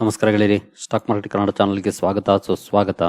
ನಮಸ್ಕಾರ ಗೆಳೆಯರಿ, stock market Kannada ಚಾನಲ್ಗೆ ಸ್ವಾಗತ, ಸುಸ್ವಾಗತ.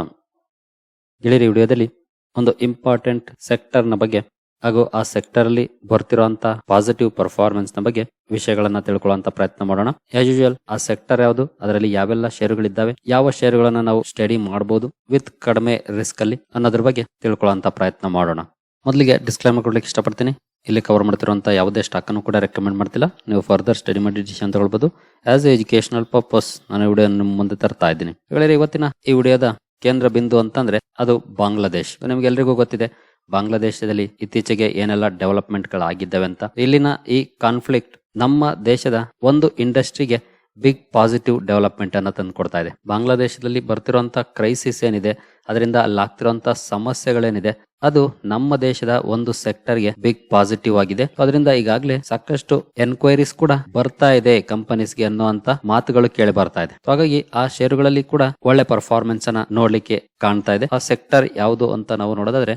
ಗೆಳೆಯರಿ ವಿಡಿಯೋದಲ್ಲಿ ಒಂದು ಇಂಪಾರ್ಟೆಂಟ್ ಸೆಕ್ಟರ್ನ ಬಗ್ಗೆ ಹಾಗೂ ಆ ಸೆಕ್ಟರ್ ಅಲ್ಲಿ ಬರ್ತಿರುವಂತಹ ಪಾಸಿಟಿವ್ ಪರ್ಫಾರ್ಮೆನ್ಸ್ನ ಬಗ್ಗೆ ವಿಷಯಗಳನ್ನ ತಿಳ್ಕೊಳ್ಳುವಂತ ಪ್ರಯತ್ನ ಮಾಡೋಣ. ಆಸ್ ಯೂಶುವಲ್ ಆ ಸೆಕ್ಟರ್ ಯಾವುದು, ಅದರಲ್ಲಿ ಯಾವೆಲ್ಲ ಷೇರುಗಳಿದ್ದಾವೆ ಯಾವ ಷೇರುಗಳನ್ನ ನಾವು ಸ್ಟಡಿ ಮಾಡಬಹುದು ವಿತ್ ಕಡಿಮೆ ರಿಸ್ಕ್ ಅಲ್ಲಿ ಅನ್ನೋದ್ರ ಬಗ್ಗೆ ತಿಳ್ಕೊಳ್ಳುವಂತ ಪ್ರಯತ್ನ ಮಾಡೋಣ. ಮೊದಲಿಗೆ ಡಿಸ್ಕ್ಲೈಮರ್ ಕೊಡ್ಲಿಕ್ಕೆ ಇಷ್ಟಪಡ್ತೀನಿ. ಇಲ್ಲಿ ಕವರ್ ಮಾಡ್ತಿರುವಂಥ ಯಾವುದೇ ಸ್ಟಾಕನ್ನು ಕೂಡ ರೆಕಮೆಂಡ್ ಮಾಡ್ತಿಲ್ಲ. ನೀವು ಫರ್ದರ್ ಸ್ಟಡಿ ಮಾಡಿ ಡಿಸಿಷನ್ ಹೇಳ್ಬೋದು ಆಸ್ ಎ ಎಜುಕೇಶನಲ್ ಪರ್ಪಸ್ ನಾನು ವಿಡಿಯೋ ನಿಮ್ಮ ಮುಂದೆ ತರ್ತಾ ಇದ್ದೀನಿ. ಹೇಳಿದ್ರೆ ಇವತ್ತಿನ ಈ ವಿಡಿಯೋದ ಕೇಂದ್ರ ಬಿಂದು ಅಂತಂದ್ರೆ ಅದು ಬಾಂಗ್ಲಾದೇಶ್. ನಿಮಗೆಲ್ಲರಿಗೂ ಗೊತ್ತಿದೆ. ಬಾಂಗ್ಲಾದೇಶದಲ್ಲಿ ಇತ್ತೀಚೆಗೆ ಏನೆಲ್ಲ ಡೆವಲಪ್ಮೆಂಟ್ಗಳಾಗಿದ್ದಾವೆ ಅಂತ. ಇಲ್ಲಿನ ಈ ಕಾನ್ಫ್ಲಿಕ್ಟ್ ನಮ್ಮ ದೇಶದ ಒಂದು ಇಂಡಸ್ಟ್ರಿಗೆ ಬಿಗ್ ಪಾಸಿಟಿವ್ ಡೆವಲಪ್ಮೆಂಟ್ ಅನ್ನ ತಂದು ಕೊಡ್ತಾ ಇದೆ. ಬಾಂಗ್ಲಾದೇಶದಲ್ಲಿ ಬರ್ತಿರುವಂತ ಕ್ರೈಸಿಸ್ ಏನಿದೆ, ಅದರಿಂದ ಅಲ್ಲಿ ಆಗ್ತಿರುವಂತ ಸಮಸ್ಯೆಗಳೇನಿದೆ, ಅದು ನಮ್ಮ ದೇಶದ ಒಂದು ಸೆಕ್ಟರ್ಗೆ ಬಿಗ್ ಪಾಸಿಟಿವ್ ಆಗಿದೆ. ಅದರಿಂದ ಈಗಾಗಲೇ ಸಾಕಷ್ಟು ಎನ್ಕ್ವೈರೀಸ್ ಕೂಡ ಬರ್ತಾ ಇದೆ ಕಂಪನೀಸ್ಗೆ ಅನ್ನುವಂತ ಮಾತುಗಳು ಕೇಳಿ ಬರ್ತಾ ಇದೆ. ಹಾಗಾಗಿ ಆ ಷೇರುಗಳಲ್ಲಿ ಕೂಡ ಒಳ್ಳೆ ಪರ್ಫಾರ್ಮೆನ್ಸ್ ಅನ್ನ ನೋಡ್ಲಿಕ್ಕೆ ಕಾಣ್ತಾ ಇದೆ. ಆ ಸೆಕ್ಟರ್ ಯಾವುದು ಅಂತ ನಾವು ನೋಡೋದಾದ್ರೆ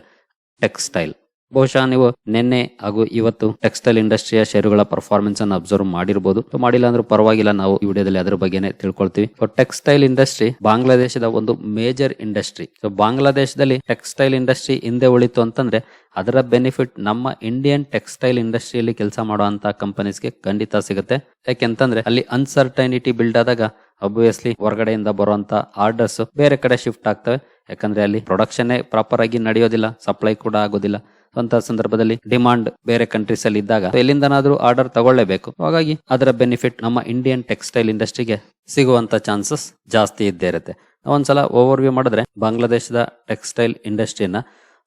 ಟೆಕ್ಸ್ಟೈಲ್ ಬಹುಶಃ ನೀವು ನಿನ್ನೆ ಹಾಗೂ ಇವತ್ತು ಟೆಕ್ಸ್ಟೈಲ್ ಇಂಡಸ್ಟ್ರಿಯ ಶೇರುಗಳ ಪರ್ಫಾರ್ಮೆನ್ಸ್ ಅನ್ನು ಅಬ್ಸರ್ವ್ ಮಾಡಿರಬಹುದು ಮಾಡಿಲ್ಲ ಅಂದ್ರೆ ಪರವಾಗಿಲ್ಲ, ನಾವು ಈ ವಿಡಿಯೋದಲ್ಲಿ ಅದ್ರ ಬಗ್ಗೆನೇ ತಿಳ್ಕೊಳ್ತೀವಿ. ಸೊ ಟೆಕ್ಸ್ಟೈಲ್ ಇಂಡಸ್ಟ್ರಿ ಬಾಂಗ್ಲಾದೇಶದ ಒಂದು ಮೇಜರ್ ಇಂಡಸ್ಟ್ರಿ ಸೊ ಬಾಂಗ್ಲಾದೇಶದಲ್ಲಿ ಟೆಕ್ಸ್ಟೈಲ್ ಇಂಡಸ್ಟ್ರಿ ಹಿಂದೆ ಉಳಿತು ಅಂತಂದ್ರೆ ಅದರ ಬೆನಿಫಿಟ್ ನಮ್ಮ ಇಂಡಿಯನ್ ಟೆಕ್ಸ್ಟೈಲ್ ಇಂಡಸ್ಟ್ರಿಯಲ್ಲಿ ಕೆಲಸ ಮಾಡುವಂತಹ ಕಂಪನೀಸ್ಗೆ ಖಂಡಿತ ಸಿಗುತ್ತೆ. ಯಾಕೆಂತಂದ್ರೆ ಅಲ್ಲಿ ಅನ್ಸರ್ಟೈನಿಟಿ ಬಿಲ್ಡ್ ಆದಾಗ ಅಬ್ವಿಯಸ್ಲಿ ಹೊರಗಡೆಯಿಂದ ಬರುವಂತ ಆರ್ಡರ್ಸ್ ಬೇರೆ ಕಡೆ ಶಿಫ್ಟ್ ಆಗ್ತವೆ. ಯಾಕಂದ್ರೆ ಅಲ್ಲಿ ಪ್ರೊಡಕ್ಷನ್ ಪ್ರಾಪರ್ ಆಗಿ ನಡೆಯೋದಿಲ್ಲ ಸಪ್ಲೈ ಕೂಡ ಆಗೋದಿಲ್ಲ. ಅಂತ ಸಂದರ್ಭದಲ್ಲಿ ಡಿಮಾಂಡ್ ಬೇರೆ ಕಂಟ್ರೀಸ್ ಅಲ್ಲಿ ಇದ್ದಾಗ ಎಲ್ಲಿಂದನಾದ್ರೂ ಆರ್ಡರ್ ತಗೊಳ್ಳೇಬೇಕು. ಹಾಗಾಗಿ ಅದರ ಬೆನಿಫಿಟ್ ನಮ್ಮ ಇಂಡಿಯನ್ ಟೆಕ್ಸ್ಟೈಲ್ ಇಂಡಸ್ಟ್ರಿಗೆ ಸಿಗುವಂತ ಚಾನ್ಸಸ್ ಜಾಸ್ತಿ ಇದ್ದೇ ಇರುತ್ತೆ. ಒಂದ್ಸಲ ಓವರ್ ವ್ಯೂ ಮಾಡಿದ್ರೆ ಬಾಂಗ್ಲಾದೇಶದ ಟೆಕ್ಸ್ಟೈಲ್ ಇಂಡಸ್ಟ್ರಿಯನ್ನ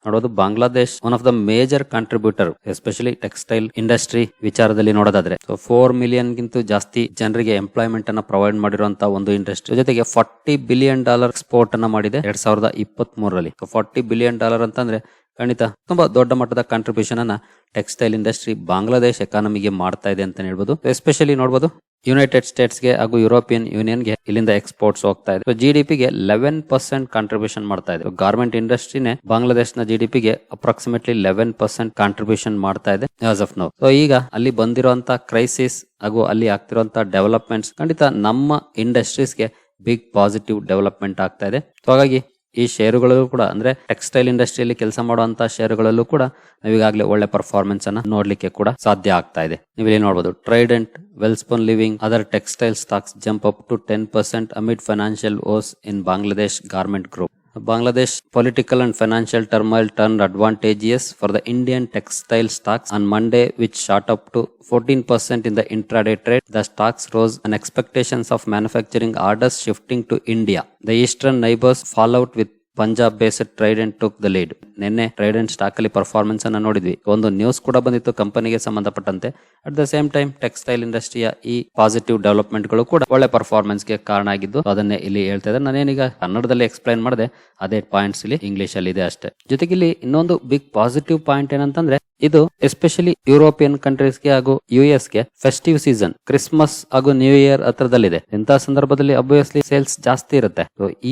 ನೋಡೋದು Bangladesh one of the major contributor especially textile industry ವಿಚಾರದಲ್ಲಿ ನೋಡೋದಾದ್ರೆ. ಸೊ ಫೋರ್ ಮಿಲಿಯನ್ ಗಿಂತ ಜಾಸ್ತಿ ಜನರಿಗೆ ಎಂಪ್ಲಾಯ್ಮೆಂಟ್ ಅನ್ನ ಪ್ರೊವೈಡ್ ಮಾಡಿರುವಂತಹ ಒಂದು ಇಂಡಸ್ಟ್ರಿ ಜೊತೆಗೆ ಫಾರ್ಟಿ ಬಿಲಿಯನ್ ಡಾಲರ್ ಎಕ್ಸ್ಪೋರ್ಟ್ ಅನ್ನ ಮಾಡಿದೆ ಎರಡ್ ಸಾವಿರದ ಇಪ್ಪತ್ತ್ ಮೂರರಲ್ಲಿ ಫಾರ್ಟಿ ಬಿಲಿಯನ್ ಡಾಲರ್ ಅಂತಂದ್ರೆ ಖಂಡಿತ ತುಂಬಾ ದೊಡ್ಡ ಮಟ್ಟದ ಕಾಂಟ್ರಿಬ್ಯೂಷನ್ ಅನ್ನ ಟೆಕ್ಸ್ಟೈಲ್ ಇಂಡಸ್ಟ್ರಿ ಬಾಂಗ್ಲಾದೇಶ್ ಎಕಾನಮಿಗೆ ಮಾಡ್ತಾ ಇದೆ ಅಂತ ಹೇಳ್ಬೋದು. ಎಸ್ಪೆಷಲಿ ನೋಡಬಹುದು ಯುನೈಟೆಡ್ ಸ್ಟೇಟ್ಸ್ಗೆ ಹಾಗೂ ಯುರೋಪಿಯನ್ ಯೂನಿಯನ್ಗೆ ಇಲ್ಲಿಂದ ಎಕ್ಸ್ಪೋರ್ಟ್ಸ್ ಹೋಗ್ತಾ ಇದೆ. ಜಿ ಡಿ ಗೆ ಲೆವೆನ್ ಪರ್ಸೆಂಟ್ ಕಾಂಟ್ರಿಬ್ಯೂಷನ್ ಮಾಡ್ತಾ ಇದೆ. ಗಾರ್ಮೆಂಟ್ ಇಂಡಸ್ಟ್ರಿನೇ ಬಾಂಗ್ಲಾದೇಶನ ಜಿ ಡಿ ಗೆ ಅಪ್ರಾಕ್ಸಿಮೇಟ್ಲಿ ಲೆವೆನ್ ಪರ್ಸೆಂಟ್ ಕಾಂಟ್ರಿಬ್ಯೂಷನ್ ಮಾಡ್ತಾ ಇದೆ ಆಸ್ ಆಫ್ ನೌ ಸೊ ಈಗ ಅಲ್ಲಿ ಬಂದಿರುವಂತಹ ಕ್ರೈಸಿಸ್ ಹಾಗೂ ಅಲ್ಲಿ ಆಗ್ತಿರುವಂತಹ ಡೆವಲಪ್ಮೆಂಟ್ಸ್ ಖಂಡಿತ ನಮ್ಮ ಇಂಡಸ್ಟ್ರೀಸ್ಗೆ ಬಿಗ್ ಪಾಸಿಟಿವ್ ಡೆವಲಪ್ಮೆಂಟ್ ಆಗ್ತಾ ಇದೆ. ಸೊ ಹಾಗಾಗಿ ಈ ಷೇರುಗಳಲ್ಲೂ ಕೂಡ, ಅಂದ್ರೆ ಟೆಕ್ಸ್ಟೈಲ್ ಇಂಡಸ್ಟ್ರಿಯಲ್ಲಿ ಕೆಲಸ ಮಾಡುವಂತ ಷೇರುಗಳಲ್ಲೂ ಕೂಡ ನಾವೀಗಾಗಲೇ ಒಳ್ಳೆ ಪರ್ಫಾರ್ಮೆನ್ಸ್ ಅನ್ನ ನೋಡ್ಲಿಕ್ಕೆ ಕೂಡ ಸಾಧ್ಯ ಆಗ್ತಾ ಇದೆ. ನೀವು ಇಲ್ಲಿ ನೋಡಬಹುದು Trident Welspun Living other textile stocks jump up to ten percent amid financial woes in Bangladesh garment group Bangladesh political and financial turmoil turned advantageous for the Indian textile stocks on Monday, which shot up to 14% in the intraday trade. The stocks rose on expectations of manufacturing orders shifting to India. The eastern neighbors fallout with Punjab based Trident took the lead ನಿನ್ನೆ trident stock ಅಲ್ಲಿ performance ಅನ್ನ ನೋಡಿದ್ವಿ. ಒಂದು news ಕೂಡ ಬಂದಿತ್ತು ಕಂಪನಿಗೆ ಸಂಬಂಧಪಟ್ಟಂತೆ. At the same time textile ಇಂಡಸ್ಟ್ರಿಯ ಈ ಪಾಸಿಟಿವ್ ಡೆವಲಪ್ಮೆಂಟ್ಗಳು ಕೂಡ ಒಳ್ಳೆ ಪರ್ಫಾರ್ಮೆನ್ಸ್ಗೆ ಕಾರಣ ಆಗಿದ್ದು, ಅದನ್ನೇ ಇಲ್ಲಿ ಹೇಳ್ತಾ ಇದ್ದಾರೆ. ನಾನೇನೀಗ ಕನ್ನಡದಲ್ಲಿ ಎಕ್ಸ್ಪ್ಲೈನ್ ಮಾಡಿದೆ, ಅದೇ ಪಾಯಿಂಟ್ಸ್ ಇಲ್ಲಿ ಇಂಗ್ಲಿಷ್ ಅಲ್ಲಿ ಇದೆ ಅಷ್ಟೇ. ಜೊತೆಗೆ ಇಲ್ಲಿ ಇನ್ನೊಂದು ಬಿಗ್ ಪಾಸಿಟಿವ್ ಪಾಯಿಂಟ್ ಏನಂತಂದ್ರೆ ಇದು ಎಸ್ಪೆಷಲಿ ಯುರೋಪಿಯನ್ ಕಂಟ್ರೀಸ್ಗೆ ಹಾಗೂ ಯು ಎಸ್ಗೆ ಫೆಸ್ಟಿವ್ ಸೀಸನ್ ಕ್ರಿಸ್ಮಸ್ ಹಾಗೂ ನ್ಯೂ ಇಯರ್ ಹತ್ರದಲ್ಲಿದೆ. ಇಂತಹ ಸಂದರ್ಭದಲ್ಲಿ ಅಬ್ವಿಯಸ್ಲಿ ಸೇಲ್ಸ್ ಜಾಸ್ತಿ ಇರುತ್ತೆ.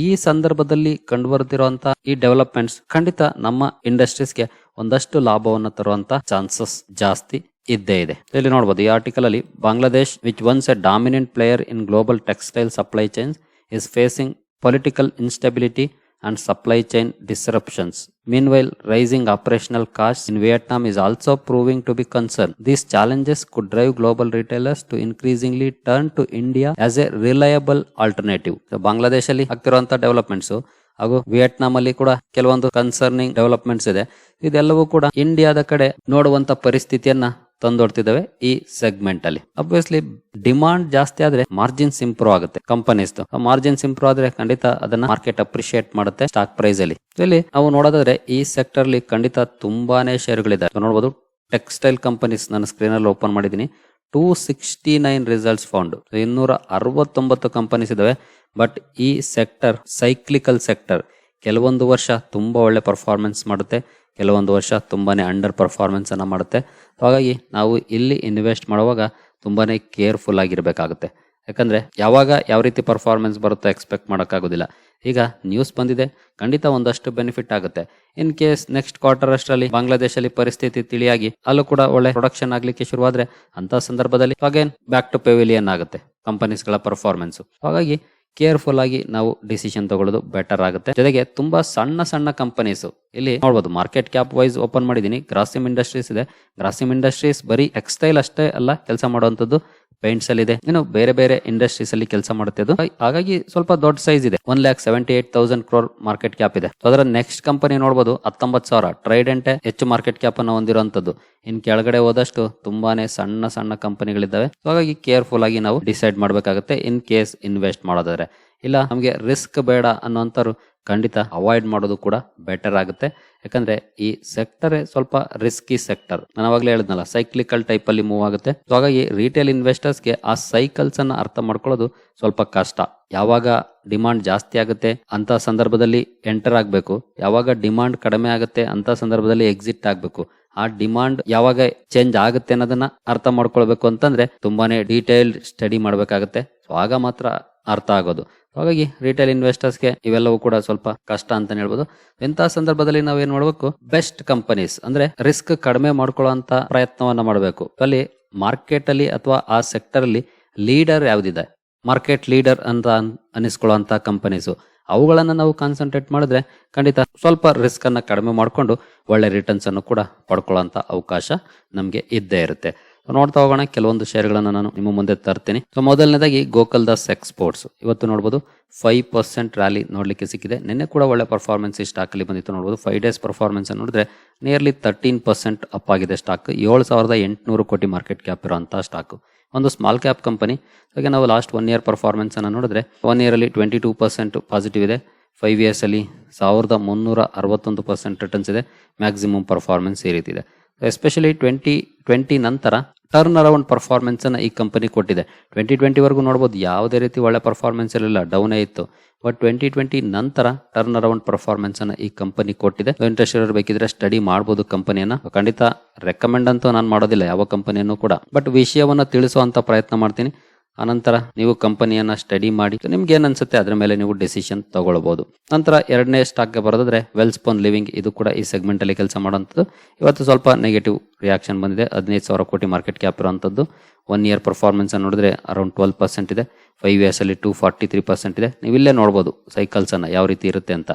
ಈ ಸಂದರ್ಭದಲ್ಲಿ ಕಂಡು ಬರ್ತಿರುವಂತಹ ಈ ಡೆವಲಪ್ಮೆಂಟ್ಸ್ ಖಂಡಿತ ನಮ್ಮ ಇಂಡಸ್ಟ್ರೀಸ್ಗೆ ಒಂದಷ್ಟು ಲಾಭವನ್ನು ತರುವಂತ ಚಾನ್ಸಸ್ ಜಾಸ್ತಿ ಇದ್ದೇ ಇದೆ. ಇಲ್ಲಿ ನೋಡಬಹುದು ಈ ಆರ್ಟಿಕಲ್ ಅಲ್ಲಿ Bangladesh which once a dominant player in global textile supply chains is facing political instability and supply chain disruptions. Meanwhile, rising operational costs in Vietnam is also proving to be concern. These challenges could drive global retailers to increasingly turn to India as a reliable alternative. So, Bangladesh ಅಲ್ಲಿ ಆಗ್ತಿರುವಂತಹ developments ಹಾಗೂ Vietnam ಅಲ್ಲಿ ಕೂಡ ಕೆಲವೊಂದು concerning developments ಇದೆ. ಇದೆಲ್ಲವೂ ಕೂಡ ಇಂಡಿಯಾದ ಕಡೆ ನೋಡುವಂತ ಪರಿಸ್ಥಿತಿಯನ್ನ ತಂದೊಡ್ತಿದ್ದಾವೆ ಈ ಸೆಗ್ಮೆಂಟ್ ಅಲ್ಲಿ. ಅಬ್ವಿಯಸ್ಲಿ ಡಿಮಾಂಡ್ ಜಾಸ್ತಿ ಆದ್ರೆ ಮಾರ್ಜಿನ್ಸ್ ಇಂಪ್ರೂವ್ ಆಗುತ್ತೆ ಕಂಪನೀಸ್ ಮಾರ್ಜಿನ್ಸ್ ಇಂಪ್ರೂವ್ ಆದ್ರೆ ಖಂಡಿತ ಅದನ್ನ ಮಾರ್ಕೆಟ್ ಅಪ್ರಿಶಿಯೇಟ್ ಮಾಡುತ್ತೆ ಸ್ಟಾಕ್ ಪ್ರೈಸ್ ಅಲ್ಲಿ. ಇಲ್ಲಿ ನಾವು ನೋಡೋದಾದ್ರೆ ಈ ಸೆಕ್ಟರ್ ಅಲ್ಲಿ ಖಂಡಿತ ತುಂಬಾನೇ ಶೇರ್ಗಳಿದೆ ನೋಡಬಹುದು ಟೆಕ್ಸ್ಟೈಲ್ ಕಂಪನೀಸ್ ನಾನು ಸ್ಕ್ರೀನ್ ಅಲ್ಲಿ ಓಪನ್ ಮಾಡಿದೀನಿ two sixty nine results found ಇನ್ನೂರ ಅರವತ್ತೊಂಬತ್ತು ಕಂಪನೀಸ್ ಇದಾವೆ. ಬಟ್ ಈ ಸೆಕ್ಟರ್ ಸೈಕ್ಲಿಕಲ್ ಸೆಕ್ಟರ್ ಕೆಲವೊಂದು ವರ್ಷ ತುಂಬಾ ಒಳ್ಳೆ ಪರ್ಫಾರ್ಮೆನ್ಸ್ ಮಾಡುತ್ತೆ. ಕೆಲವೊಂದು ವರ್ಷ ತುಂಬಾನೇ ಅಂಡರ್ ಪರ್ಫಾರ್ಮೆನ್ಸ್ ಅನ್ನ ಮಾಡುತ್ತೆ. ಹಾಗಾಗಿ ನಾವು ಇಲ್ಲಿ ಇನ್ವೆಸ್ಟ್ ಮಾಡುವಾಗ ತುಂಬಾನೇ ಕೇರ್ಫುಲ್ ಆಗಿರ್ಬೇಕಾಗುತ್ತೆ. ಯಾಕಂದ್ರೆ ಯಾವಾಗ ಯಾವ ರೀತಿ ಪರ್ಫಾರ್ಮೆನ್ಸ್ ಬರುತ್ತೋ ಎಕ್ಸ್ಪೆಕ್ಟ್ ಮಾಡೋಕ್ಕಾಗೋದಿಲ್ಲ. ಈಗ ನ್ಯೂಸ್ ಬಂದಿದೆ, ಖಂಡಿತ ಒಂದಷ್ಟು ಬೆನಿಫಿಟ್ ಆಗುತ್ತೆ. ಇನ್ ಕೇಸ್ ನೆಕ್ಸ್ಟ್ ಕ್ವಾರ್ಟರ್ ಅಷ್ಟರಲ್ಲಿ ಬಾಂಗ್ಲಾದೇಶಲ್ಲಿ ಪರಿಸ್ಥಿತಿ ತಿಳಿಯಾಗಿ ಅಲ್ಲೂ ಕೂಡ ಒಳ್ಳೆ ಪ್ರೊಡಕ್ಷನ್ ಆಗಲಿಕ್ಕೆ ಶುರುವಾದ್ರೆ ಅಂತ ಸಂದರ್ಭದಲ್ಲಿ ಅಗೇನ್ ಬ್ಯಾಕ್ ಟು ಪೆವಿಲಿಯನ್ ಆಗುತ್ತೆ ಕಂಪನೀಸ್ಗಳ ಪರ್ಫಾರ್ಮೆನ್ಸ್ ಹಾಗಾಗಿ ಕೇರ್ಫುಲ್ ಆಗಿ ನಾವು ಡಿಸಿಷನ್ ತಗೊಳ್ಳೋದು ಬೆಟರ್ ಆಗುತ್ತೆ. ಜೊತೆಗೆ ತುಂಬಾ ಸಣ್ಣ ಸಣ್ಣ ಕಂಪನೀಸ್ ಇಲ್ಲಿ ನೋಡ್ಬೋದು ಮಾರ್ಕೆಟ್ ಕ್ಯಾಪ್ ವೈಸ್ ಓಪನ್ ಮಾಡಿದೀನಿ ಗ್ರಾಸಿಮ್ ಇಂಡಸ್ಟ್ರೀಸ್ ಇದೆ. ಗ್ರಾಸಿಮ್ ಇಂಡಸ್ಟ್ರೀಸ್ ಬರೀ ಎಕ್ಸ್ಟೈಲ್ ಅಷ್ಟೇ ಅಲ್ಲ, ಕೆಲಸ ಮಾಡುವಂತದ್ದು ಪೇಂಟ್ಸ್ ಅಲ್ಲಿ ಇದೆ. ಇನ್ನು ಬೇರೆ ಬೇರೆ ಇಂಡಸ್ಟ್ರೀಸ್ ಅಲ್ಲಿ ಕೆಲಸ ಮಾಡುತ್ತೆ ಅದು. ಹಾಗಾಗಿ ಸ್ವಲ್ಪ ದೊಡ್ಡ ಸೈಜ್ ಇದೆ. One lakh seventy eight thousand crore market cap ಇದೆ ಅದರ ನೆಕ್ಸ್ಟ್ ಕಂಪನಿ ನೋಡಬಹುದು ಹತ್ತೊಂಬತ್ತು ಸಾವಿರ. ಟ್ರೈಡೆಂಟೆ ಹೆಚ್ಚು ಮಾರ್ಕೆಟ್ ಕ್ಯಾಪ್ ಅನ್ನು ಹೊಂದಿರುವಂತದ್ದು ಇನ್ ಕೆಳಗಡೆ ಹೋದಷ್ಟು ತುಂಬಾನೇ ಸಣ್ಣ ಸಣ್ಣ ಕಂಪನಿಗಳಿದ್ದಾವೆ ಹಾಗಾಗಿ ಕೇರ್ಫುಲ್ ಆಗಿ ನಾವು ಡಿಸೈಡ್ ಮಾಡಬೇಕಾಗುತ್ತೆ ಇನ್ ಕೇಸ್ ಇನ್ವೆಸ್ಟ್ ಮಾಡೋದಾದ್ರೆ. ಇಲ್ಲ, ನಮಗೆ ರಿಸ್ಕ್ ಬೇಡ ಅನ್ನೋಂಥವ್ರು ಖಂಡಿತ ಅವಾಯ್ಡ್ ಮಾಡೋದು ಕೂಡ ಬೆಟರ್ ಆಗುತ್ತೆ. ಯಾಕಂದ್ರೆ ಈ ಸೆಕ್ಟರ್ ಸ್ವಲ್ಪ ರಿಸ್ಕಿ ಸೆಕ್ಟರ್ ನಾನು ಅವಾಗಲೇ ಹೇಳಿದ್ನಲ್ಲ ಸೈಕ್ಲಿಕಲ್ ಟೈಪ್ ಅಲ್ಲಿ ಮೂವ್ ಆಗುತ್ತೆ. ಸೊ ಹಾಗಾಗಿ ರಿಟೇಲ್ ಇನ್ವೆಸ್ಟರ್ಸ್ಗೆ ಆ ಸೈಕಲ್ಸ್ ಅನ್ನ ಅರ್ಥ ಮಾಡ್ಕೊಳ್ಳೋದು ಸ್ವಲ್ಪ ಕಷ್ಟ. ಯಾವಾಗ ಡಿಮಾಂಡ್ ಜಾಸ್ತಿ ಆಗುತ್ತೆ ಅಂತ ಸಂದರ್ಭದಲ್ಲಿ ಎಂಟರ್ ಆಗಬೇಕು. ಯಾವಾಗ ಡಿಮಾಂಡ್ ಕಡಿಮೆ ಆಗುತ್ತೆ ಅಂತ ಸಂದರ್ಭದಲ್ಲಿ ಎಕ್ಸಿಟ್ ಆಗಬೇಕು. ಆ ಡಿಮಾಂಡ್ ಯಾವಾಗ ಚೇಂಜ್ ಆಗುತ್ತೆ ಅನ್ನೋದನ್ನ ಅರ್ಥ ಮಾಡ್ಕೊಳ್ಬೇಕು ಅಂತಂದ್ರೆ ತುಂಬಾನೇ ಡೀಟೇಲ್ಡ್ ಸ್ಟಡಿ ಮಾಡಬೇಕಾಗುತ್ತೆ. ಸೊ ಆಗ ಮಾತ್ರ ಅರ್ಥ ಆಗೋದು. ಹಾಗಾಗಿ ರಿಟೇಲ್ ಇನ್ವೆಸ್ಟರ್ಸ್ಗೆ ಇವೆಲ್ಲವೂ ಕೂಡ ಸ್ವಲ್ಪ ಕಷ್ಟ ಅಂತ ಹೇಳ್ಬೋದು. ಇಂತಹ ಸಂದರ್ಭದಲ್ಲಿ ನಾವೇನ್ ಮಾಡಬೇಕು? ಬೆಸ್ಟ್ ಕಂಪನೀಸ್ ಅಂದ್ರೆ ರಿಸ್ಕ್ ಕಡಿಮೆ ಮಾಡ್ಕೊಳ್ಳುವಂತ ಪ್ರಯತ್ನವನ್ನ ಮಾಡಬೇಕು. ಅಲ್ಲಿ ಮಾರ್ಕೆಟ್ ಅಲ್ಲಿ ಅಥವಾ ಆ ಸೆಕ್ಟರ್ ಅಲ್ಲಿ ಲೀಡರ್ ಯಾವ್ದಿದೆ? ಮಾರ್ಕೆಟ್ ಲೀಡರ್ ಅಂತ ಅನ್- ಅನಿಸ್ಕೊಳ್ಳುವಂತ ಕಂಪನೀಸು ಅವುಗಳನ್ನ ನಾವು ಕಾನ್ಸಂಟ್ರೇಟ್ ಮಾಡಿದ್ರೆ ಖಂಡಿತ ಸ್ವಲ್ಪ ರಿಸ್ಕ್ ಅನ್ನ ಕಡಿಮೆ ಮಾಡಿಕೊಂಡು ಒಳ್ಳೆ ರಿಟರ್ನ್ಸ್ ಅನ್ನು ಕೂಡ ಪಡ್ಕೊಳ್ಳುವಂತ ಅವಕಾಶ ನಮಗೆ ಇದ್ದೇ ಇರುತ್ತೆ. ನೋಡ್ತಾ ಹೋಗೋಣ, ಕೆಲವೊಂದು ಶೇರ್ಗಳನ್ನು ನಾನು ನಿಮ್ಮ ಮುಂದೆ ತರ್ತೀನಿ. ಸೊ ಮೊದಲನೇದಾಗಿ ಗೋಕಲ್ ದಾಸ್ ಎಕ್ಸ್ಪೋರ್ಟ್ಸ್ ಇವತ್ತು ನೋಡ್ಬೋದು ಫೈವ್ ಪರ್ಸೆಂಟ್ ರ್ಯಾಲಿ ನೋಡಲಿಕ್ಕೆ ಸಿಕ್ಕಿದೆ. ನಿನ್ನೆ ಕೂಡ ಒಳ್ಳೆ ಪರ್ಫಾರ್ಮೆನ್ಸ್ ಈ ಸ್ಟಾಕಲ್ಲಿ ಬಂದಿತ್ತು ನೋಡ್ಬೋದು. ಫೈವ್ ಡೇಸ್ ಪರ್ಫಾರ್ಮೆನ್ಸ್ ನೋಡಿದ್ರೆ ನಿಯರ್ಲಿ ತರ್ಟೀನ್ ಪರ್ಸೆಂಟ್ ಅಪ್ ಆಗಿದೆ ಸ್ಟಾಕ್ ಏಳು ಸಾವಿರದ ಎಂಟುನೂರು ಕೋಟಿ ಮಾರ್ಕೆಟ್ ಕ್ಯಾಪ್ ಇರುವಂತಹ ಸ್ಟಾಕ್ ಒಂದು ಸ್ಮಾಲ್ ಕ್ಯಾಪ್ ಕಂಪನಿ ಹಾಗೆ ನಾವು ಲಾಸ್ಟ್ ಒನ್ ಇಯರ್ ಪರ್ಫಾರ್ಮೆನ್ಸನ್ನು ನೋಡಿದ್ರೆ ಒನ್ ಇಯರಲ್ಲಿ ಟ್ವೆಂಟಿ ಟೂ ಪರ್ಸೆಂಟ್ ಪಾಸಿಟಿವ್ ಇದೆ. ಫೈವ್ ಇಯರ್ಸ್ ಅಲ್ಲಿ ಸಾವಿರದ ಮುನ್ನೂರ ಅರವತ್ತೊಂದು ಪರ್ಸೆಂಟ್ ರಿಟರ್ನ್ಸ್ ಇದೆ. ಮ್ಯಾಕ್ಸಿಮಮ್ ಪರ್ಫಾರ್ಮೆನ್ಸ್ ಈ ರೀತಿ ಇದೆ. ಎಸ್ಪೆಷಲಿ ಟ್ವೆಂಟಿ ಟ್ವೆಂಟಿ ನಂತರ ಟರ್ನ್ ಅರೌಂಡ್ ಪರ್ಫಾರ್ಮೆನ್ಸ್ ಅನ್ನ ಈ ಕಂಪನಿ ಕೊಟ್ಟಿದೆ. ಟ್ವೆಂಟಿ ಟ್ವೆಂಟಿ ವರೆಗೂ ನೋಡಬಹುದು ಯಾವುದೇ ರೀತಿ ಒಳ್ಳೆ ಪರ್ಫಾರ್ಮೆನ್ಸ್ ಇರಲಿಲ್ಲ ಡೌನೇ ಇತ್ತು. ಬಟ್ ಟ್ವೆಂಟಿ ಟ್ವೆಂಟಿ ನಂತರ ಟರ್ನ್ ಅರೌಂಡ್ ಪರ್ಫಾರ್ಮೆನ್ಸ್ ಅನ್ನ ಈ ಕಂಪನಿ ಕೊಟ್ಟಿದೆ. ಇಂಟ್ರೆಸ್ಟ್ ಇರೋರು ಬೇಕಿದ್ರೆ ಸ್ಟಡಿ ಮಾಡಬಹುದು ಕಂಪನಿಯನ್ನ ಖಂಡಿತ ರೆಕಮೆಂಡ್ ಅಂತೂ ನಾನು ಮಾಡೋದಿಲ್ಲ ಯಾವ ಕಂಪನಿಯನ್ನು ಕೂಡ. ಬಟ್ ವಿಷಯವನ್ನ ತಿಳಿಸುವಂತ ಪ್ರಯತ್ನ ಮಾಡ್ತೀನಿ. ಅನಂತರ ನೀವು ಕಂಪನಿಯನ್ನ ಸ್ಟಡಿ ಮಾಡಿ ನಿಮ್ಗೆ ಏನ್ ಅನ್ಸುತ್ತೆ ಅದ್ರ ಮೇಲೆ ನೀವು ಡಿಸಿಷನ್ ತಗೊಳ್ಬಹುದು ನಂತರ ಎರಡನೇ ಸ್ಟಾಕ್ಗೆ ಬರೋದಾದ್ರೆ ವೆಲ್ಸ್ಪೋನ್ ಲಿವಿಂಗ್ ಇದು ಕೂಡ ಈ ಸೆಗ್ಮೆಂಟ್ ಅಲ್ಲಿ ಕೆಲಸ ಮಾಡುವಂಥದ್ದು. ಇವತ್ತು ಸ್ವಲ್ಪ ನೆಗೆಟಿವ್ ರಿಯಾಕ್ಷನ್ ಬಂದಿದೆ. ಹದಿನೈದು ಸಾವಿರ ಕೋಟಿ ಮಾರ್ಕೆಟ್ ಕ್ಯಾಪ್ ಇರುವಂಥದ್ದು. ಒನ್ ಇಯರ್ ಪರ್ಫಾರ್ಮೆನ್ಸ್ ನೋಡಿದ್ರೆ ಅರೌಂಡ್ ಟ್ವೆಲ್ ಪರ್ಸೆಂಟ್ ಇದೆ. ಫೈವ್ ಇಯರ್ಸ್ ಅಲ್ಲಿ ಟೂ ಫಾರ್ಟಿ ತ್ರೀ ಪರ್ಸೆಂಟ್ ಇದೆ. ನೀವು ಇಲ್ಲೇ ನೋಡಬಹುದು ಸೈಕಲ್ಸ್ ಅನ್ನ ಯಾವ ರೀತಿ ಇರುತ್ತೆ ಅಂತ.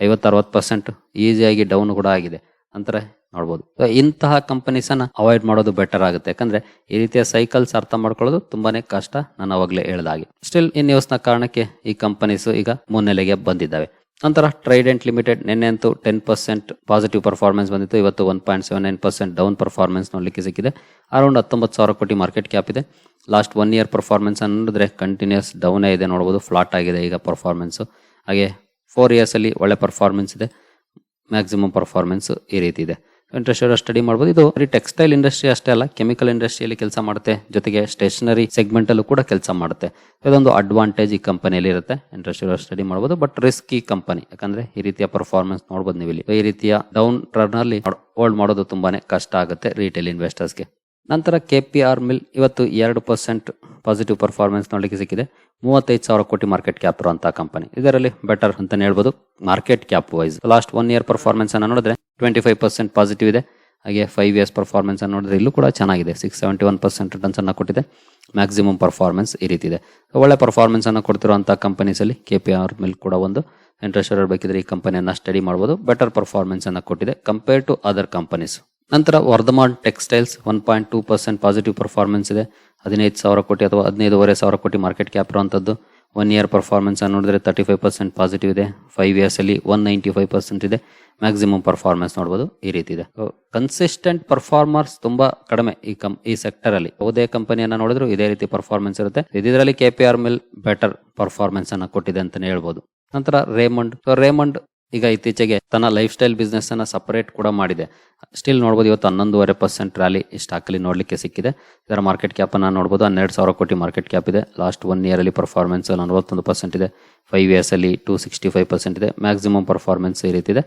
ಐವತ್ತು, ಅರವತ್ತು ಪರ್ಸೆಂಟ್ ಈಸಿಯಾಗಿ ಡೌನ್ ಕೂಡ ಆಗಿದೆ. ನಂತರ ನೋಡ್ಬೋದು. ಇಂತಹ ಕಂಪನೀಸನ್ನ ಅವಾಯ್ಡ್ ಮಾಡೋದು ಬೆಟರ್ ಆಗುತ್ತೆ. ಯಾಕಂದ್ರೆ ಈ ರೀತಿಯ ಸೈಕಲ್ಸ್ ಅರ್ಥ ಮಾಡ್ಕೊಳ್ಳೋದು ತುಂಬಾನೇ ಕಷ್ಟ. ನಾನು ಅವಾಗಲೇ ಹೇಳಿದಾಗೆ ಸ್ಟಿಲ್ ಈ ನ್ಯೂಸ್ನ ಕಾರಣಕ್ಕೆ ಈ ಕಂಪನೀಸ್ ಈಗ ಮುನ್ನೆಲೆಗೆ ಬಂದಿದ್ದಾವೆ. ನಂತರ ಟ್ರೈಡೆಂಟ್ ಲಿಮಿಟೆಡ್ ನಿನ್ನೆ ಅಂತೂ ಟೆನ್ ಪರ್ಸೆಂಟ್ ಪಾಸಿಟಿವ್ ಪರ್ಫಾರ್ಮೆನ್ಸ್ ಬಂದಿತ್ತು. ಇವತ್ತು one point seven nine percent down performance ನೋಡಲಿಕ್ಕೆ ಸಿಕ್ಕಿದೆ. ಅರೌಂಡ್ ಹತ್ತೊಂಬತ್ತು ಸಾವಿರ ಕೋಟಿ ಮಾರ್ಕೆಟ್ ಕ್ಯಾಪ್ ಇದೆ. ಲಾಸ್ಟ್ ಒನ್ ಇಯರ್ ಪರ್ಫಾರ್ಮೆನ್ಸ್ ನೋಡಿದ್ರೆ ಕಂಟಿನ್ಯೂಸ್ ಡೌನ್ ಇದೆ ನೋಡ್ಬೋದು. ಫ್ಲಾಟ್ ಆಗಿದೆ ಈಗ ಪರ್ಫಾರ್ಮೆನ್ಸು ಹಾಗೆ ಫೋರ್ ಇಯರ್ಸ್ ಅಲ್ಲಿ ಒಳ್ಳೆ ಪರ್ಫಾರ್ಮೆನ್ಸ್ ಇದೆ. ಮ್ಯಾಕ್ಸಿಮಮ್ ಪರ್ಫಾರ್ಮೆನ್ಸ್ ಈ ರೀತಿ ಇದೆ. ಇಂಟ್ರೆಸ್ಟ್ ಸ್ಟಡಿ ಮಾಡ್ಬೋದು. ಇದು ಬರೀ ಟೆಕ್ಸ್ಟೈಲ್ ಇಂಡಸ್ಟ್ರಿ ಅಷ್ಟೇ ಅಲ್ಲ ಕೆಮಿಕಲ್ ಇಂಡಸ್ಟ್ರಿಯಲ್ಲಿ ಕೆಲಸ ಮಾಡುತ್ತೆ. ಜೊತೆಗೆ ಸ್ಟೇಷನರಿ ಸೆಗ್ಮೆಂಟ್ ಅಲ್ಲೂ ಕೂಡ ಕೆಲಸ ಮಾಡುತ್ತೆ. ಇದೊಂದು ಅಡ್ವಾಂಟೇಜ್ ಈ ಕಂಪನಿಯಲ್ಲಿ ಇರುತ್ತೆ. ಇಂಟ್ರೆಸ್ಟ್ ಸ್ಟಡಿ ಮಾಡಬಹುದು ಬಟ್ ರಿಸ್ಕ್ ಈ ಕಂಪನಿ ಯಾಕಂದ್ರೆ ಈ ರೀತಿಯ ಪರ್ಫಾರ್ಮೆನ್ಸ್ ನೋಡಬಹುದು ನೀವು ಇಲ್ಲಿ ಈ ರೀತಿಯ ಡೌನ್ ಟರ್ನ್ ಅಲ್ಲಿ ಹೋಲ್ಡ್ ಮಾಡೋದು ತುಂಬಾನೇ ಕಷ್ಟ ಆಗುತ್ತೆ ರಿಟೇಲ್ ಇನ್ವೆಸ್ಟರ್ಸ್ಗೆ ನಂತರ ಕೆ ಪಿ ಆರ್ ಮಿಲ್ ಇವತ್ತು ಎರಡು ಪರ್ಸೆಂಟ್ ಪಾಸಿಟಿವ್ ಪರ್ಫಾರ್ಮೆನ್ಸ್ ನೋಡಲಿಕ್ಕೆ ಸಿಕ್ಕಿದೆ. ಮೂವತ್ತೈದು ಸಾವಿರ ಕೋಟಿ ಮಾರ್ಕೆಟ್ ಕ್ಯಾಪ್ ಇರುವಂತಹ ಕಂಪನಿ ಇದರಲ್ಲಿ ಬೆಟರ್ ಅಂತ ಹೇಳ್ಬೋದು. Market cap wise last one year performance ಅನ್ನು ನೋಡಿದ್ರೆ ಟ್ವೆಂಟಿ ಫೈವ್ ಪರ್ಸೆಂಟ್ ಪಾಸಿಟಿವ್ ಇದೆ. ಹಾಗೆ ಫೈವ್ ಇಯರ್ಸ್ ಪರ್ಫಾರ್ಮೆನ್ಸ್ ಅನ್ನು ನೋಡಿದ್ರೆ ಇಲ್ಲೂ ಕೂಡ ಚೆನ್ನಾಗಿದೆ. Six seventy one percent returns ಅನ್ನು ಕೊಟ್ಟಿದೆ. ಮ್ಯಾಕ್ಸಿಮಮ್ ಪರ್ಫಾರ್ಮೆನ್ಸ್ ಈ ರೀತಿ ಇದೆ. ಒಳ್ಳೆ ಪರ್ಫಾರ್ಮೆನ್ಸ್ ಅನ್ನು ಕೊಡ್ತಿರುವಂತಹ ಕಂಪನೀಸ್ ಅಲ್ಲಿ ಕೆ ಪಿ ಆರ್ ಮಿಲ್ ಕೂಡ ಒಂದು. ಇಂಟ್ರೆಸ್ಟ್ ಇರಬೇಕಿದ್ರೆ ಈ ಕಂಪನಿಯನ್ನು ಸ್ಟಡಿ ಮಾಡಬಹುದು ಬೆಟರ್ ಪರ್ಫಾರ್ಮೆನ್ಸ್ ಅನ್ನು ಕೊಟ್ಟಿದೆ ಕಂಪೇರ್ ಟು ಅದರ್ ಕಂಪನೀಸ್ ನಂತರ Vardhman textiles one point two percent positive performance ಇದೆ. ಹದಿನೈದು ಸಾವಿರ ಕೋಟಿ ಅಥವಾ ಹದಿನೈದುವರೆ ಸಾವಿರ ಕೋಟಿ ಮಾರ್ಕೆಟ್ ಕ್ಯಾಪ್ ಇರುವಂಥದ್ದು ಒನ್ ಇಯರ್ ಪರ್ಫಾರ್ಮೆನ್ಸ್ ನೋಡಿದ್ರೆ ತರ್ಟಿ ಫೈವ್ ಪರ್ಸೆಂಟ್ ಪಾಸಿಟಿವ್ ಇದೆ. ಫೈವ್ ಇಯರ್ಸ್ ಅಲ್ಲಿ ಒನ್ ನೈಂಟಿ ಫೈವ್ ಪರ್ಸೆಂಟ್ ಇದೆ. ಮ್ಯಾಕ್ಸಿಮಮ್ ಪರ್ಫಾರ್ಮೆನ್ಸ್ ನೋಡ್ಬೋದು ಈ ರೀತಿ ಇದೆ. ಕನ್ಸಿಸ್ಟೆಂಟ್ ಪರ್ಫಾರ್ಮರ್ಸ್ ತುಂಬಾ ಕಡಿಮೆ ಈ ಕಂ, ಈ ಸೆಕ್ಟರ್ ಅಲ್ಲಿ. ಯಾವುದೇ ಕಂಪನಿಯನ್ನ ನೋಡಿದ್ರು ಇದೇ ರೀತಿ ಪರ್ಫಾರ್ಮೆನ್ಸ್ ಇರುತ್ತೆ. ಇದರಲ್ಲಿ K P R mill better performance ಅನ್ನ ಕೊಟ್ಟಿದೆ ಅಂತಲೇ ಹೇಳ್ಬೋದು. ನಂತರ ರೇಮಂಡ್ ರೇಮಂಡ್ ಈಗ ಇತ್ತೀಚೆಗೆ ತನ್ನ ಲೈಫ್ ಸ್ಟೈಲ್ ಬಿಸ್ನೆಸ್ ಅನ್ನ ಸಪರೇಟ್ ಕೂಡ ಮಾಡಿದೆ. ಸ್ಟಿಲ್ ನೋಡಬಹುದು ಇವತ್ತು ಹನ್ನೊಂದುವರೆ ಪರ್ಸೆಂಟ್ ರ್ಯಾಲಿ ಈ ಸ್ಟಾಕ್ ಅಲ್ಲಿ ನೋಡ್ಲಿಕ್ಕೆ ಸಿಕ್ಕಿದೆ. ಇದರ ಮಾರ್ಕೆಟ್ ಕ್ಯಾಪ್ ಅನ್ನ ನೋಡಬಹುದು ಹನ್ನೆರಡು ಸಾವಿರ ಕೋಟಿ ಮಾರ್ಕೆಟ್ ಕ್ಯಾಪ್ ಇದೆ. ಲಾಸ್ಟ್ ಒನ್ ಇಯರ್ ಅಲ್ಲಿ ಪರ್ಫಾರ್ಮೆನ್ಸ್ ನಲವತ್ತೊಂದು ಪರ್ಸೆಂಟ್ ಇದೆ. ಫೈವ್ ಇಯರ್ಸ್ ಅಲ್ಲಿ ಟೂ ಸಿಕ್ಸ್ಟಿ ಫೈವ್ ಪರ್ಸೆಂಟ್ ಇದೆ. ಮ್ಯಾಕ್ಸಿಮಮ್ ಪರ್ಫಾರ್ಮೆನ್ಸ್ ಈ ರೀತಿ ಇದೆ.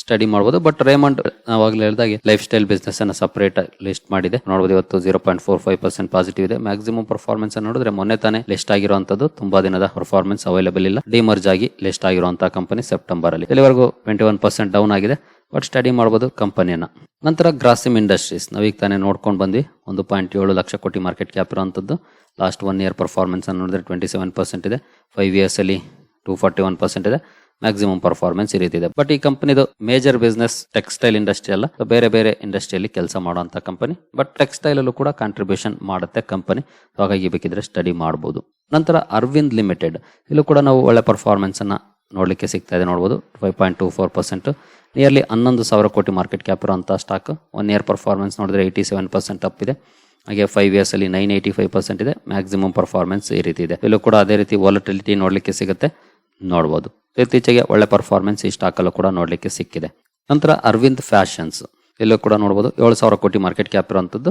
ಸ್ಟಡಿ ಮಾಡಬಹುದು ಬಟ್ ರೇಮಂಡ್ ನಾವಾಗಲೇ ಹೇಳಿದಾಗೆ ಲೈಫ್ ಸ್ಟೈಲ್ ಬಿಸ್ನೆಸ್ ಅನ್ನ ಸಪರೇಟ್ ಲಿಸ್ಟ್ ಮಾಡಿದೆ. ನೋಡಬಹುದು ಇವತ್ತು zero point four five percent positive ಇದೆ. ಮ್ಯಾಕ್ಸಿಮಮ್ ಪರ್ಫಾರ್ಮೆನ್ಸ್ ನೋಡಿದ್ರೆ ಮೊನ್ನೆ ತಾನೇ ಲಿಸ್ಟ್ ಆಗಿರುವಂತದ್ದು. ತುಂಬಾ ದಿನದ ಪರ್ಫಾರ್ಮೆನ್ಸ್ ಅವೈಲೇಬಲ್ ಇಲ್ಲ. ಡಿಮರ್ಜ್ ಆಗಿ ಲಿಸ್ಟ್ ಆಗಿರುವಂತಹ ಕಂಪನಿ ಸೆಪ್ಟೆಂಬರ್ ಅಲ್ಲಿ. ಇಲ್ಲಿವರೆಗೂ ಟ್ವೆಂಟಿ ಒನ್ ಪರ್ಸೆಂಟ್ ಡೌನ್ ಆಗಿದೆ ಬಟ್ ಸ್ಟಡಿ ಮಾಡಬಹುದು ಕಂಪನಿಯನ್ನ ನಂತರ ಗ್ರಾಸಿಮ್ ಇಂಡಸ್ಟ್ರೀಸ್ ನಾವೀಗ ತಾನೇ ನೋಡ್ಕೊಂಡು ಬಂದ್ವಿ. ಒಂದು ಪಾಯಿಂಟ್ ಏಳು ಲಕ್ಷ ಕೋಟಿ ಮಾರ್ಕೆಟ್ ಕ್ಯಾಪ್ ಇರುವಂತದ್ದು. ಲಾಸ್ಟ್ ಒನ್ ಇಯರ್ ಪರ್ಫಾರ್ಮೆನ್ಸ್ ನೋಡಿದ್ರೆ ಟ್ವೆಂಟಿ ಸೆವೆನ್ ಪರ್ಸೆಂಟ್ ಇದೆ. ಫೈವ್ ಇಯರ್ಸ್ ಅಲ್ಲಿ ಟೂ ಫಾರ್ಟಿ ಒನ್ ಪರ್ಸೆಂಟ್ ಇದೆ. ಮ್ಯಾಕ್ಸಿಮಮ್ ಪರ್ಫಾರ್ಮೆನ್ಸ್ ಈ ರೀತಿ ಇದೆ ಬಟ್ ಈ ಕಂಪನಿದು ಮೇಜರ್ ಬಿಸ್ನೆಸ್ ಟೆಕ್ಸ್ಟೈಲ್ ಇಂಡಸ್ಟ್ರಿ ಅಲ್ಲ. ಬೇರೆ ಬೇರೆ ಇಂಡಸ್ಟ್ರಿಯಲ್ಲಿ ಕೆಲಸ ಮಾಡುವಂತ ಕಂಪನಿ ಬಟ್ ಟೆಕ್ಸ್ಟೈಲ್ ಅಲ್ಲೂ ಕೂಡ ಕಾಂಟ್ರಿಬ್ಯೂಷನ್ ಮಾಡುತ್ತೆ ಕಂಪನಿ ಹಾಗಾಗಿ ಬೇಕಿದ್ರೆ ಸ್ಟಡಿ ಮಾಡಬಹುದು ನಂತರ ಅರವಿಂದ್ ಲಿಮಿಟೆಡ್ ಇಲ್ಲೂ ಕೂಡ ನಾವು ಒಳ್ಳೆ ಪರ್ಫಾರ್ಮೆನ್ಸ್ ಅನ್ನ ನೋಡ್ಲಿಕ್ಕೆ ಸಿಗ್ತಾ ಇದೆ ನೋಡ್ಬೋದು. Five point two four percent nearly ಹನ್ನೊಂದು ಸಾವಿರ ಕೋಟಿ ಮಾರ್ಕೆಟ್ ಕ್ಯಾಪ್ ಇರುವಂತಹ ಸ್ಟಾಕ್ ಒನ್ ಇಯರ್ ಪರ್ಫಾರ್ಮೆನ್ಸ್ ನೋಡಿದ್ರೆ ಏಯ್ಟಿ ಸೆವೆನ್ ಪರ್ಸೆಂಟ್ ಅಪ್ ಇದೆ. ಹಾಗೆ ಫೈವ್ ಇಯರ್ಸ್ ಅಲ್ಲಿ ನೈನ್ ಏಯ್ಟಿ ಫೈವ್ ಪರ್ಸೆಂಟ್ ಇದೆ. ಮ್ಯಾಕ್ಸಿಮಮ್ ಪರ್ಫಾರ್ಮೆನ್ಸ್ ಈ ರೀತಿ ಇದೆ. ಇಲ್ಲೂ ಕೂಡ ಅದೇ ರೀತಿ ವಾಲಟಿಲಿಟಿ ನೋಡಲಿಕ್ಕೆ ಸಿಗುತ್ತೆ. ನೋಡ್ಬೋದು. ಇತ್ತೀಚೆಗೆ ಒಳ್ಳೆ ಪರ್ಫಾರ್ಮೆನ್ಸ್ ಈ ಸ್ಟಾಕಲ್ಲೂ ಕೂಡ ನೋಡಲಿಕ್ಕೆ ಸಿಕ್ಕಿದೆ. ನಂತರ ಅರವಿಂದ್ ಫ್ಯಾಷನ್ಸ್ ಇಲ್ಲೂ ಕೂಡ ನೋಡ್ಬೋದು, ಏಳು ಸಾವಿರ ಕೋಟಿ ಮಾರ್ಕೆಟ್ ಕ್ಯಾಪ್ ಇರುವಂಥದ್ದು.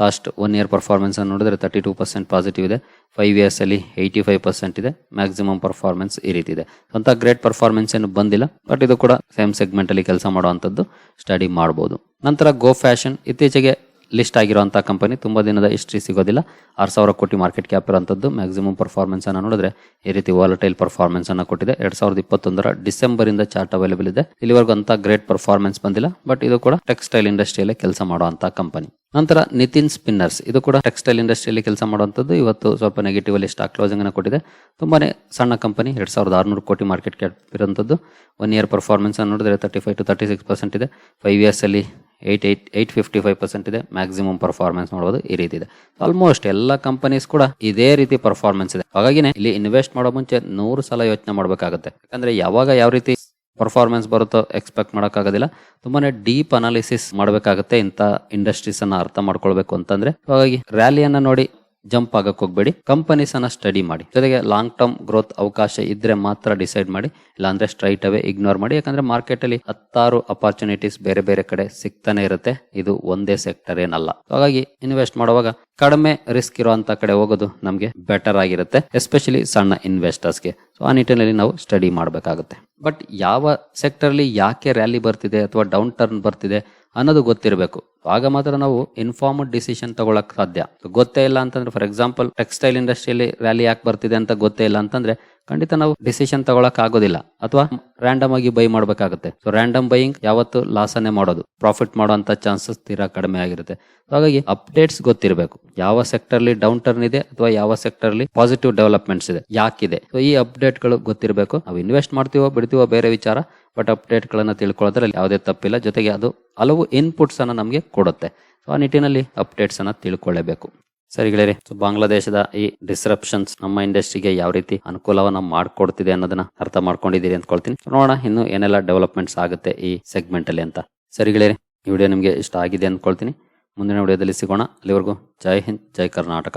ಲಾಸ್ಟ್ ಒನ್ ಇಯರ್ ಪರ್ಫಾರ್ಮೆನ್ಸ್ ಅನ್ನು ನೋಡಿದ್ರೆ ತರ್ಟಿ ಟೂ ಪರ್ಸೆಂಟ್ ಪಾಸಿಟಿವ್ ಇದೆ. ಫೈವ್ ಇಯರ್ಸ್ ಅಲ್ಲಿ ಏಯ್ಟಿ ಫೈವ್ ಪರ್ಸೆಂಟ್ ಇದೆ. ಮ್ಯಾಕ್ಸಿಮಮ್ ಪರ್ಫಾರ್ಮೆನ್ಸ್ ಈ ರೀತಿ ಇದೆ. ಅಂತ ಗ್ರೇಟ್ ಪರ್ಫಾರ್ಮೆನ್ಸ್ ಏನು ಬಂದಿಲ್ಲ ಬಟ್ ಇದು ಕೂಡ ಸೇಮ್ ಸೆಗ್ಮೆಂಟ್ ಅಲ್ಲಿ ಕೆಲಸ ಮಾಡುವಂಥದ್ದು ಸ್ಟಡಿ ಮಾಡಬಹುದು ನಂತರ ಗೋ ಫ್ಯಾಷನ್ ಇತ್ತೀಚೆಗೆ ಲಿಸ್ಟ್ ಆಗಿರುವಂಥ ಕಂಪನಿ ತುಂಬ ದಿನದ ಹಿಸ್ಟ್ರಿ ಸಿಗೋದಿಲ್ಲ. ಆರು ಸಾವಿರ ಕೋಟಿ ಮಾರ್ಕೆಟ್ ಕ್ಯಾಪ್ ಇರುವಂಥದ್ದು ಮ್ಯಾಕ್ಸಿಮಮ್ ಪರ್ಫಾರ್ಮೆನ್ಸ್ ಅನ್ನು ನೋಡಿದ್ರೆ ಈ ರೀತಿ ವಾಲಟೈಲ್ ಪರ್ಫಾರ್ಮೆನ್ಸ್ ಅನ್ನು ಕೊಟ್ಟಿದೆ. ಎರಡ್ ಸಾವಿರದ ಇಪ್ಪತ್ತೊಂದರ ಡಿಸೆಂಬರ್ ಇಂದ ಚಾರ್ಟ್ ಅವೈಲೇಬಲ್ ಇದೆ. ಇಲ್ಲಿವರೆಗೂ ಅಂತ ಗ್ರೇಟ್ ಪರ್ಫಾರ್ಮೆನ್ಸ್ ಬಂದಿಲ್ಲ ಬಟ್ ಇದು ಕೂಡ ಟೆಕ್ಸ್ಟೈಲ್ ಇಂಡಸ್ಟ್ರಿಯಲ್ಲಿ ಕೆಲಸ ಮಾಡುವಂಥ ಕಂಪನಿ ನಂತರ ನಿತಿನ್ ಸ್ಪಿನ್ನರ್ಸ್ ಇದು ಕೂಡ ಟೆಕ್ಸ್ಟೈಲ್ ಇಂಡಸ್ಟ್ರಿಯಲ್ಲಿ ಕೆಲಸ ಮಾಡುವಂಥದ್ದು ಇವತ್ತು ಸ್ವಲ್ಪ ನೆಗೆಟಿವ್ ಅಲ್ಲಿ ಸ್ಟಾಕ್ ಕ್ಲೋಸಿಂಗ್ ಅನ್ನು ಕೊಟ್ಟಿದೆ. ತುಂಬಾನೇ ಸಣ್ಣ ಕಂಪನಿ ಎರಡ್ ಸಾವಿರದ ಆರುನೂರು ಕೋಟಿ ಮಾರ್ಕೆಟ್ ಕ್ಯಾಪ್ ಇರುವಂಥದ್ದು ಒನ್ ಇಯರ್ ಪರ್ಫಾರ್ಮೆನ್ಸ್ ಅನ್ನು ನೋಡಿದ್ರೆ thirty five to thirty six percent ಇದೆ. ಫೈವ್ ಇಯರ್ಸ್ ಅಲ್ಲಿ eight eight eight fifty five percent ಇದೆ. ಮ್ಯಾಕ್ಸಿಮಮ್ ಪರ್ಫಾರ್ಮೆನ್ಸ್ ನೋಡಬಹುದು ಈ ರೀತಿ ಇದೆ. ಆಲ್ಮೋಸ್ಟ್ ಎಲ್ಲ ಕಂಪನೀಸ್ ಕೂಡ ಇದೇ ರೀತಿ ಪರ್ಫಾರ್ಮೆನ್ಸ್ ಇದೆ. ಹಾಗಾಗಿನೇ ಇಲ್ಲಿ ಇನ್ವೆಸ್ಟ್ ಮಾಡೋ ಮುಂಚೆ ನೂರು ಸಲ ಯೋಚನೆ ಮಾಡಬೇಕಾಗುತ್ತೆ. ಯಾಕಂದ್ರೆ ಯಾವಾಗ ಯಾವ ರೀತಿ ಪರ್ಫಾರ್ಮೆನ್ಸ್ ಬರುತ್ತೋ ಎಕ್ಸ್ಪೆಕ್ಟ್ ಮಾಡೋಕ್ಕಾಗೋದಿಲ್ಲ. ತುಂಬಾನೇ ಡೀಪ್ ಅನಾಲಿಸಿಸ್ ಮಾಡಬೇಕಾಗುತ್ತೆ ಇಂಥ ಇಂಡಸ್ಟ್ರೀಸ್ ಅನ್ನ ಅರ್ಥ ಮಾಡ್ಕೊಳ್ಬೇಕು ಅಂತಂದ್ರೆ. ಹಾಗಾಗಿ ರ್ಯಾಲಿಯನ್ನ ನೋಡಿ ಜಂಪ್ ಆಗಕ್ಕೆ ಹೋಗ್ಬೇಡಿ. ಕಂಪನೀಸ್ ಅನ್ನ ಸ್ಟಡಿ ಮಾಡಿ. ಜೊತೆಗೆ ಲಾಂಗ್ ಟರ್ಮ್ ಗ್ರೋತ್ ಅವಕಾಶ ಇದ್ರೆ ಮಾತ್ರ ಡಿಸೈಡ್ ಮಾಡಿ. ಇಲ್ಲಾಂದ್ರೆ ಸ್ಟ್ರೈಟ್ ಅವೇ ಇಗ್ನೋರ್ ಮಾಡಿ. ಯಾಕಂದ್ರೆ ಮಾರ್ಕೆಟ್ ಅಲ್ಲಿ ಹತ್ತಾರು ಅಪಾರ್ಚುನಿಟೀಸ್ ಬೇರೆ ಬೇರೆ ಕಡೆ ಸಿಗ್ತಾನೆ ಇರುತ್ತೆ. ಇದು ಒಂದೇ ಸೆಕ್ಟರ್ ಏನಲ್ಲ. ಹಾಗಾಗಿ ಇನ್ವೆಸ್ಟ್ ಮಾಡುವಾಗ ಕಡಿಮೆ ರಿಸ್ಕ್ ಇರುವಂತ ಕಡೆ ಹೋಗೋದು ನಮಗೆ ಬೆಟರ್ ಆಗಿರುತ್ತೆ. ಎಸ್ಪೆಷಲಿ ಸಣ್ಣ ಇನ್ವೆಸ್ಟರ್ಸ್ಗೆ ಸೊ ಆ ನಿಟ್ಟಿನಲ್ಲಿ ನಾವು ಸ್ಟಡಿ ಮಾಡಬೇಕಾಗುತ್ತೆ. ಬಟ್ ಯಾವ ಸೆಕ್ಟರ್ ಅಲ್ಲಿ ಯಾಕೆ ರ್ಯಾಲಿ ಬರ್ತಿದೆ ಅಥವಾ ಡೌನ್ ಟರ್ನ್ ಬರ್ತಿದೆ ಅನ್ನೋದು ಗೊತ್ತಿರಬೇಕು. ಆಗ ಮಾತ್ರ ನಾವು ಇನ್ಫಾರ್ಮ್ಡ್ ಡಿಸಿಷನ್ ತಗೊಳಕ್ ಸಾಧ್ಯ. ಗೊತ್ತೇ ಇಲ್ಲ ಅಂತಂದ್ರೆ ಫಾರ್ ಎಕ್ಸಾಂಪಲ್ ಟೆಕ್ಸ್ಟೈಲ್ ಇಂಡಸ್ಟ್ರಿಯಲ್ಲಿ ರ್ಯಾಲಿ ಯಾಕೆ ಬರ್ತಿದೆ ಅಂತ ಗೊತ್ತೇ ಇಲ್ಲ ಅಂತಂದ್ರೆ, ಖಂಡಿತ ನಾವು ಡಿಸಿಷನ್ ತಗೊಳಕ್ ಆಗೋದಿಲ್ಲ. ಅಥವಾ ರ್ಯಾಂಡಮ್ ಆಗಿ ಬೈ ಮಾಡಬೇಕಾಗುತ್ತೆ. ಸೊ ರ್ಯಾಂಡಮ್ ಬೈಯಿಂಗ್ ಯಾವತ್ತು ಲಾಸ್ ಅನ್ನೇ ಮಾಡೋದು. ಪ್ರಾಫಿಟ್ ಮಾಡುವಂತ ಚಾನ್ಸಸ್ ತೀರಾ ಕಡಿಮೆ ಆಗಿರುತ್ತೆ. ಹಾಗಾಗಿ ಅಪ್ಡೇಟ್ಸ್ ಗೊತ್ತಿರಬೇಕು. ಯಾವ ಸೆಕ್ಟರ್ ಅಲ್ಲಿ ಡೌನ್ ಟರ್ನ್ ಇದೆ ಅಥವಾ ಯಾವ ಸೆಕ್ಟರ್ ಅಲ್ಲಿ ಪಾಸಿಟಿವ್ ಡೆವಲಪ್ಮೆಂಟ್ಸ್ ಇದೆ. ಯಾಕಿದೆ? ಸೊ ಈ ಅಪ್ಡೇಟ್ಗಳು ಗೊತ್ತಿರಬೇಕು. ನಾವು ಇನ್ವೆಸ್ಟ್ ಮಾಡ್ತೀವೋ ಬಿಡ್ತೀವೋ ಬೇರೆ ವಿಚಾರ. ಬಟ್ ಅಪ್ಡೇಟ್ ಗಳನ್ನ ತಿಳ್ಕೊಳ್ಳೋದ್ರಲ್ಲಿ ಯಾವುದೇ ತಪ್ಪಿಲ್ಲ. ಜೊತೆಗೆ ಅದು ಹಲವು ಇನ್ಪುಟ್ಸ್ ಅನ್ನ ನಮಗೆ ಕೊಡುತ್ತೆ. ಸೊ ಆ ನಿಟ್ಟಿನಲ್ಲಿ ಅಪ್ಡೇಟ್ಸ್ ಅನ್ನ ತಿಳ್ಕೊಳ್ಳೇಬೇಕು. ಸರಿ ಗೆಳೆಯರಿ ಸೊ ಬಾಂಗ್ಲಾದೇಶದ ಈ ಡಿಸ್ರಪ್ಷನ್ಸ್ ನಮ್ಮ ಇಂಡಸ್ಟ್ರಿಗೆ ಯಾವ ರೀತಿ ಅನುಕೂಲವನ್ನ ಮಾಡ್ಕೊಡ್ತಿದೆ ಅನ್ನೋದನ್ನ ಅರ್ಥ ಮಾಡ್ಕೊಂಡಿದ್ದೀರಿ ಅಂದ್ಕೊಳ್ತೀನಿ ನೋಡೋಣ ಇನ್ನು ಏನೆಲ್ಲ ಡೆವಲಪ್ಮೆಂಟ್ಸ್ ಆಗುತ್ತೆ ಈ ಸೆಗ್ಮೆಂಟ್ ಅಲ್ಲಿ ಅಂತ. ಸರಿ ಗೆಳೆಯರಿ, ಈ ವಿಡಿಯೋ ನಿಮಗೆ ಇಷ್ಟ ಆಗಿದೆ ಅಂದ್ಕೊಳ್ತೀನಿ ಮುಂದಿನ ವಿಡಿಯೋದಲ್ಲಿ ಸಿಗೋಣ. ಅಲ್ಲಿವರೆಗೂ ಜೈ ಹಿಂದ್, ಜೈ ಕರ್ನಾಟಕ.